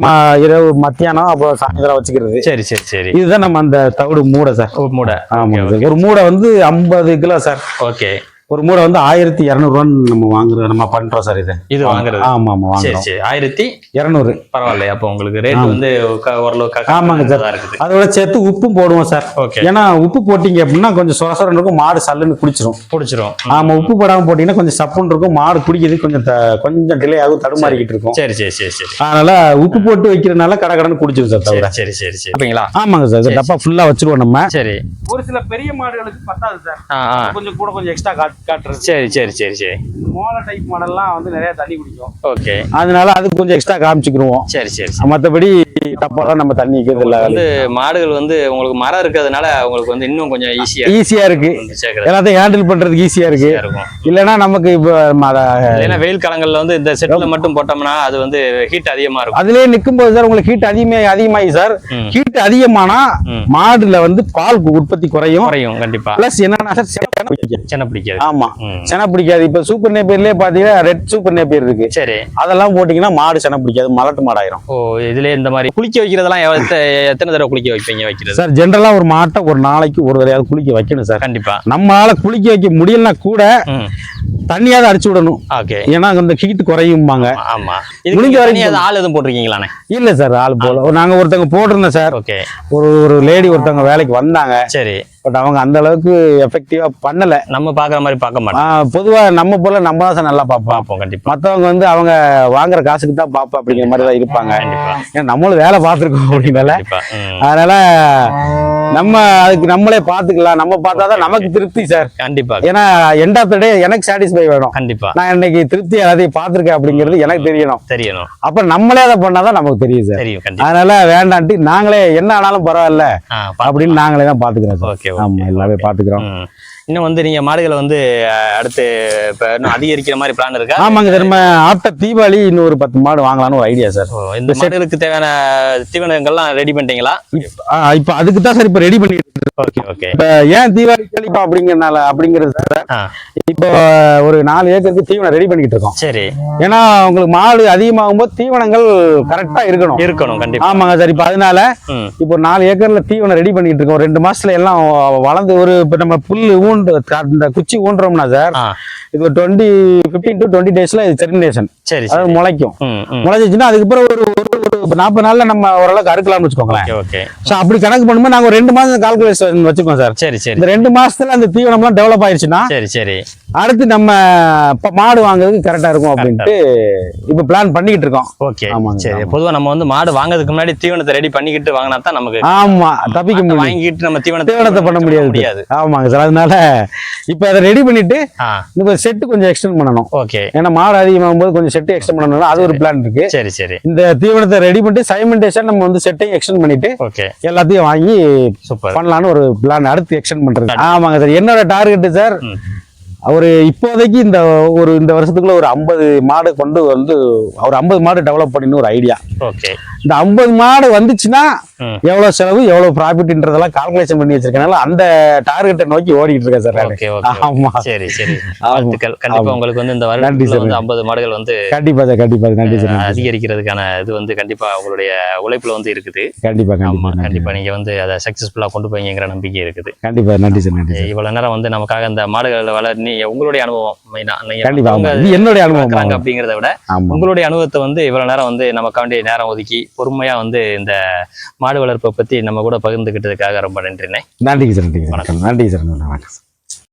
இரவு மத்தியானம் அப்புறம் சாயந்தரம் வச்சுக்கிறது. சரி சரி சரி. இதுதான் நம்ம அந்த தவிடு மூடை சார். மூடை. சார். ஒரு மூடை வந்து ஐம்பது கிலோ சார். ஓகே. ஒரு மூடை வந்து ஆயிரத்தி இரநூறுவான்னு நம்ம வாங்குறோம் நம்ம பண்றோம் சார் இது. இது வாங்குறது? ஆமா ஆமா சரி வாங்குறோம். சரி. ஆயிரத்தி இரநூறு. பரவாயில்ல அப்போ உங்களுக்கு ரேட். வந்து க- ஓரளவு க- ஆமாங்க சார். இருக்குது. அதோட சேர்த்து உப்பும் போடுவோம் சார். ஓகே. ஏன்னா உப்பு போட்டீங்க அப்படின்னா கொஞ்சம் சொர சொரன்னு இருக்கும் மாடு சல்லுன்னு குடிச்சிரும். பிடிச்சிரும் ஆமா உப்பு போடாம போட்டீங்கன்னா கொஞ்சம் சப்புன்னு இருக்கும் மாடு குடிக்கிறது கொஞ்சம் த- கொஞ்சம் டிலே ஆகும் தடுமாறிக்கிட்டு இருக்கும். சரி சரி சரி சரி. அதனால உப்பு போட்டு வைக்கிறதுனால கடை கடன் குடிச்சிரும் சார் சரி தவிர. சரி சரி சரி அப்படிங்களா? ஆமாங்க சார். டப்பா ஃபுல்லா வச்சிருவோம் நம்ம. சரி. ஒரு சில பெரிய மாடுகளுக்கு பத்தாது சார். கொஞ்சம் கூட கொஞ்சம் எக்ஸ்ட்ரா காட்டுறது. சரி சரி சரி சரி. மோள டைப் மாடல்லாம் வந்து நிறைய தண்ணி குடிக்கும். ஓகே அதனால அது கொஞ்சம் எக்ஸ்ட்ரா காமிச்சுக்கிருவோம் சரி சரி மற்றபடி டப்பாலாம் நம்ம தண்ணி வைக்கிறது இல்ல வந்து மாடுகள் வந்து உங்களுக்கு மரம் இருக்கிறதுனால உங்களுக்கு வந்து இன்னும் கொஞ்சம் ஈஸியா ஈஸியா இருக்கு. எல்லாத்தையும் ஹேண்டில் பண்றதுக்கு ஈஸியா இருக்கு. இல்லைன்னா நமக்கு இப்போ இல்லைன்னா வெயில் காலங்கள்ல வந்து இந்த செட்ல மட்டும் போட்டோம்னா அது வந்து ஹீட் அதிகமா இருக்கும். அதுலயே நிக்கும் போது சார் உங்களுக்கு ஹீட் அதிகமே அதிகமாகி சார். ஹீட் அதிகமானா. மாடுல வந்து பால் உற்பத்தி குறையும். குறையும் கண்டிப்பா. பிளஸ் என்னன்னா சார் செனை பிடிக்காது. ஆமா. செனை பிடிக்காது. இப்ப சூப்பர் நேப்பியர்லயே பாத்தீங்கன்னா ரெட் சூப்பர் நேப்பியர் இருக்கு. சரி. அதெல்லாம் போட்டீங்கன்னா மாடு செனை பிடிக்காது. மலட்டு மாடாயிரும். ஓ இதுல இந்த மாதிரி குளிக்க வைக்கிறதெல்லாம் எத்தனை தடவை குளிக்க வைப்பீங்க வைக்கிறது? சார் ஜென்ரலா ஒரு மாட்டை ஒரு நாளைக்கு ஒரு தடவையாவது குளிக்க வைக்கணும் சார். கண்டிப்பா. நம்மளால குளிக்க வைக்க முடியலனா கூட தண்ணியாவது அடிச்சு விடணும். ஓகே ஏன்னா அந்த ஹீட் குறையும்பாங்க. ஆமா முடிஞ்ச வரைக்கும் ஆள் எதுவும் போட்டிருக்கீங்களாண்ணே? இல்ல சார் ஆள் போல. நாங்க ஒருத்தவங்க போட்டிருந்தோம் சார். ஓகே ஒரு ஒரு லேடி ஒருத்தவங்க வேலைக்கு வந்தாங்க. சரி. பட் அவங்க அந்த அளவுக்கு எஃபெக்டிவா பண்ணல. நம்ம பாக்குற மாதிரி பார்க்க மாட்டோம் பொதுவா நம்ம போல நம்ம தான் சார் நல்லா பார்ப்போம். பார்ப்போம் கண்டிப்பா. மத்தவங்க வந்து அவங்க வாங்குற காசுக்கு தான் பார்ப்போம் அப்படிங்கிற மாதிரி தான் இருப்பாங்க. ஏன்னா நம்மளும் வேலை பார்த்துருக்கோம் அப்படின்னால. அதனால நம்ம அதுக்கு நம்மளே பார்த்துக்கலாம். நம்ம பார்த்தாதான் நமக்கு திருப்தி சார். கண்டிப்பா. ஏன்னா எண்ட் ஆஃப் த டே எனக்கு சாட்டிஸ்ஃபை வேணும். கண்டிப்பா. நான் இன்னைக்கு திருப்தி எல்லாத்தையும் பார்த்துருக்கேன் அப்படிங்கிறது எனக்கு தெரியணும். தெரியணும். அப்ப நம்மளே அதை பண்ணாதான் நமக்கு தெரியும் சார். அதனால வேண்டான்ட்டு நாங்களே என்ன ஆனாலும் பரவாயில்ல அப்படின்னு நாங்களே தான் பாத்துக்கிறோம் சார். ஓகே ஆமா எல்லாமே பாத்துக்கிறோம். இன்னும் வந்து நீங்க மாடுகளை வந்து அடுத்து இப்ப இன்னும் அதிகரிக்கிற மாதிரி பிளான் இருக்கா? ஆமாங்க சார். நம்ம ஆப்டர் தீபாவளி இன்னும் ஒரு பத்து மாடு வாங்கலாம்னு ஒரு ஐடியா சார். இந்த மாடுகளுக்கு தேவையான தீவனங்கள்லாம் ரெடி பண்ணிட்டீங்களா? இப்ப அதுக்கு தான் சார் இப்ப ரெடி பண்ணிட்டு இருக்கோம். ஓகே ஓகே இப்ப ஏன் தீபாவளி கழிப்போம் அப்படிங்கறதுனால அப்படிங்கிறது சார். இப்போ ஒரு நாலு ஏக்கருக்கு தீவனம் ரெடி பண்ணிக்கிட்டு இருக்கோம். சரி. ஏன்னா உங்களுக்கு மாடு அதிகமாகும் போது தீவனங்கள் கரெக்டா இருக்கணும். இருக்கணும் கண்டிப்பா. ஆமாங்க சார். இப்ப அதனால இப்போ நாலு ஏக்கர்ல தீவனம் ரெடி பண்ணிட்டு இருக்கோம். ரெண்டு மாசத்துல எல்லாம் வளர்ந்து ஒரு இப்ப நம்ம புல்லு ஊண்டு இந்த குச்சி ஊன்றோம்னா சார் இது டுவெண்ட்டி பிப்டீன் டு டுவெண்ட்டி டேஸ்ல இது ஜெர்மினேஷன் சரி அதாவது முளைக்கும். முளைச்சிச்சுன்னா அதுக்கப்புறம் ஒரு ஒரு நாற்பது நாள்ல நம்ம ஓரளவுக்கு அறுக்கலாம்னு வச்சுக்கோங்களேன். ஓகே ஸோ அப்படி கணக்கு பண்ணும்போது நாங்க ஒரு ரெண்டு மாசம் கால்குலேஷன் வச்சுக்கோம் சார். சரி சரி. இந்த ரெண்டு மாசத்துல அந்த தீவனம்லாம் டெவலப் ஆயிடுச்சுன்னா சரி சரி. அடுத்து நம்ம மாடு வாங்குறதுக்கு கரெக்டா இருக்கும் அப்படின்ட்டு இப்ப பிளான் பண்ணிக்கிட்டு இருக்கோம். ஓகே ஆமாங்க, சரி ஆமா. பொதுவா நம்ம வந்து மாடு வாங்குறதுக்கு முன்னாடி தீவனத்தை ரெடி பண்ணிக்கிட்டு வாங்கினா தான் நமக்கு ஆமா தப்பிக்க முடியும். வாங்கிட்டு நம்ம தீவனத்தை தீவனத்தை பண்ண முடியாது. முடியாது. ஆமாங்க சார் அதனால இப்ப அதை ரெடி பண்ணிட்டு இந்த செட்டு கொஞ்சம் எக்ஸ்டெண்ட் பண்ணணும். ஓகே. ஏன்னா மாடு அதிகமாகும் போது கொஞ்சம் செட்டு எக்ஸ்டெண்ட் பண்ணணும் அது ஒரு பிளான் இருக்கு. சரி சரி. இந்த தீவனத்தை ரெடி பண்ணிட்டு சைமெண்டேஷன் நம்ம வந்து செட்டையும் எக்ஸ்டெண்ட் பண்ணிட்டு எல்லாத்தையும் வாங்கி சூப்பர் பண்ணலாம்னு ஒரு பிளான் அடுத்து எக்ஸ்டெண்ட் பண்றது. ஆமாங்க சார். என்னோட டார்கெட் சார். ஒரு இப்போதைக்கு இந்த ஒரு இந்த வருஷத்துக்குள்ள ஒரு ஐம்பது மாடு கொண்டு வந்து ஒரு ஐம்பது மாடு டெவலப் பண்ணணும் ஒரு ஐடியா ஓகே இந்த ஐம்பது மாடு வந்துச்சுன்னா. எவ்வளவு செலவு எவ்வளவு ப்ராஃபிட்ன்றதெல்லாம் கால்குலேஷன் பண்ணி வச்சிருக்கனால அந்த டார்கெட்டை நோக்கி ஓடிட்டு இருக்கேன் சார். ஓகே ஆமா. சரி சரி. வாழ்த்துக்கள். கண்டிப்பா. உங்களுக்கு வந்து இந்த சார். வந்து ஐம்பது மாடுகள் வந்து கண்டிப்பா சார் கண்டிப்பா நன்றி சார். அதிகரிக்கிறதுக்கான இது வந்து கண்டிப்பா உங்களுடைய உழைப்புல வந்து இருக்குது. கண்டிப்பா ஆமா கண்டிப்பா. நீங்க வந்து அதை சக்சஸ்ஃபுல்லா கொண்டு போவீங்கிற நம்பிக்கை இருக்குது. கண்டிப்பா நன்றி சார் நன்றி இவ்வளவு நேரம் வந்து நமக்காக இந்த மாடுகளை வளர் நீ உங்களுடைய அனுபவம் மெயினா கண்டிப்பா என்னுடைய அனுபவம். அப்படிங்கிறத விட உங்களுடைய அனுபவத்தை வந்து இவ்வளவு நேரம் வந்து நமக்காண்டி நேரம் ஒதுக்கி பொறுமையா வந்து இந்த மாடு வளர்ப்பை பத்தி நம்ம கூட பகிர்ந்துக்கிட்டதுக்காக ரொம்ப நன்றிண்ணே. நன்றிங்க சார் நன்றிங்க சார். நன்றி சார் நன்றி வணக்கம்